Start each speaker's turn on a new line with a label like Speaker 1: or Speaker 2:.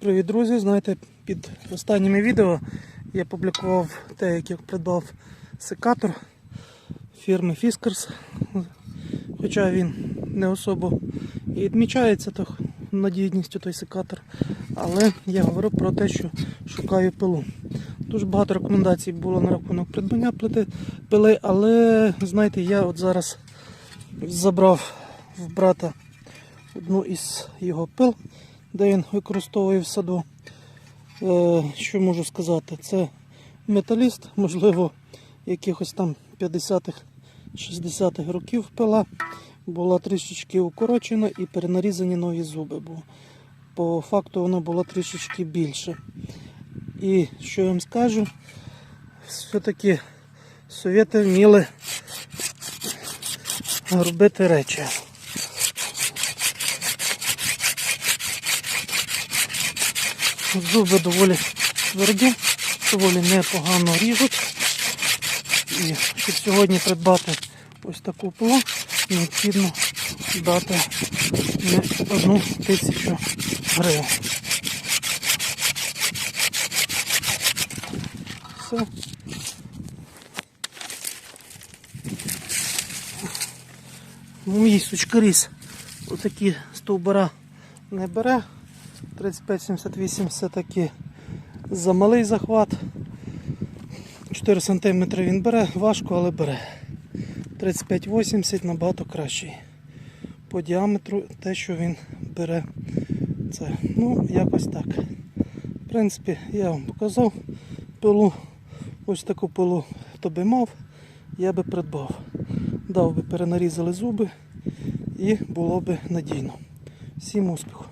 Speaker 1: Привіт, друзі! Знаєте, під останніми відео я публікував те, як я придбав секатор фірми Fiskars. Хоча він не особо і відмічається то надійністю той секатор. Але я говорив про те, що шукаю пилу. Дуже багато рекомендацій було на рахунок придбання пили, але знаєте, я от зараз забрав в брата одну із його пил, де він використовує в саду. Е, Що можу сказати? Це металіст, можливо, якихось там 50-х, 60-х років пила. Була трішечки укорочена і перенарізані нові зуби. Бо по факту вона була трішечки більше. І що я вам скажу, все-таки совєти вміли робити речі. Зуби доволі тверді, доволі непогано ріжуть. І щоб сьогодні придбати ось таку пилу, необхідно дати не одну тисячу гривень. Все. Мій сучкаріс отакі стовбура не бере. 35-78 все-таки замалий захват. 4 см він бере, важко, але бере. 35-80 набагато кращий. По діаметру те, що він бере, це ну, якось так. В принципі, я вам показав пилу. Ось таку пилу, хто би мав, я би придбав. Дав би перенарізали зуби і було би надійно. Всім успіху!